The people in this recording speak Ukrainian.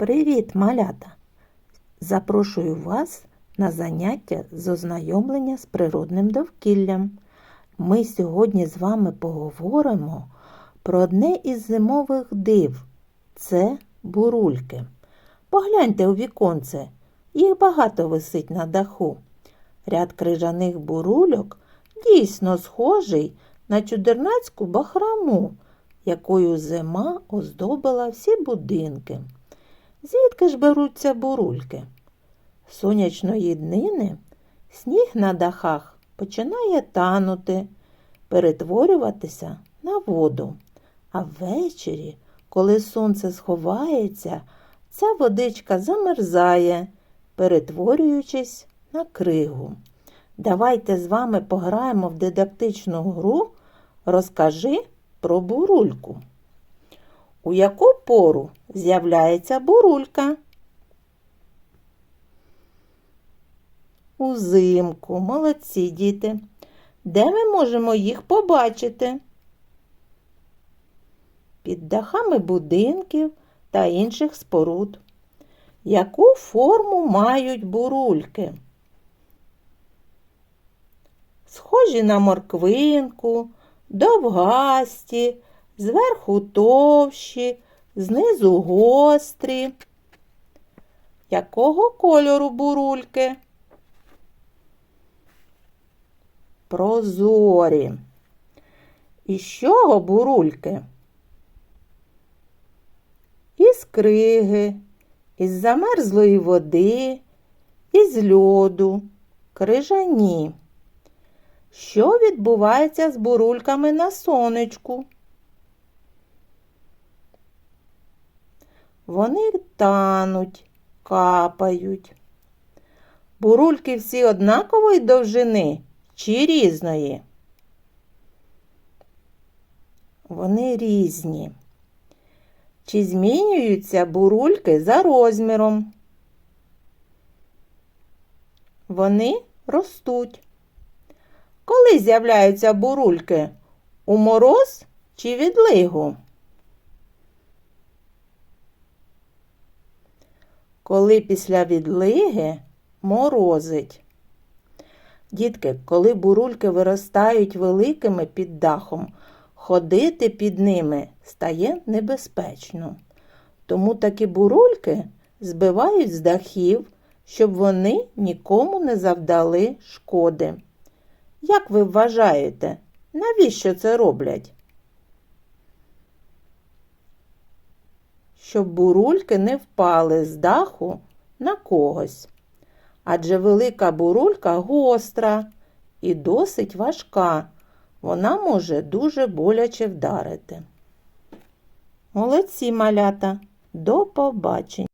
Привіт, малята! Запрошую вас на заняття з ознайомлення з природним довкіллям. Ми сьогодні з вами поговоримо про одне із зимових див це бурульки. Погляньте у віконце, їх багато висить на даху. Ряд крижаних бурульок дійсно схожий на чудернацьку бахраму, якою зима оздобила всі будинки. Звідки ж беруться бурульки? Сонячної днини сніг на дахах починає танути, перетворюватися на воду. А ввечері, коли сонце сховається, ця водичка замерзає, перетворюючись на кригу. Давайте з вами пограємо в дидактичну гру Розкажи про бурульку. У яку пору з'являється бурулька? Узимку, молодці діти. Де ми можемо їх побачити? Під дахами будинків та інших споруд. Яку форму мають бурульки? Схожі на морквинку, довгасті, зверху товщі, знизу гострі. Якого кольору бурульки? Прозорі. Із чого бурульки? Із криги, із замерзлої води, із льоду, крижані. Що відбувається з бурульками на сонечку? Вони тануть, капають. Бурульки всі однакової довжини чи різної? Вони різні. Чи змінюються бурульки за розміром? Вони ростуть. Коли з'являються бурульки? У мороз чи відлигу? Коли після відлиги морозить. Дітки, коли бурульки виростають великими під дахом, ходити під ними стає небезпечно. Тому такі бурульки збивають з дахів, щоб вони нікому не завдали шкоди. Як ви вважаєте, навіщо це роблять? Щоб бурульки не впали з даху на когось. Адже велика бурулька гостра і досить важка. Вона може дуже боляче вдарити. Молодці малята, до побачення!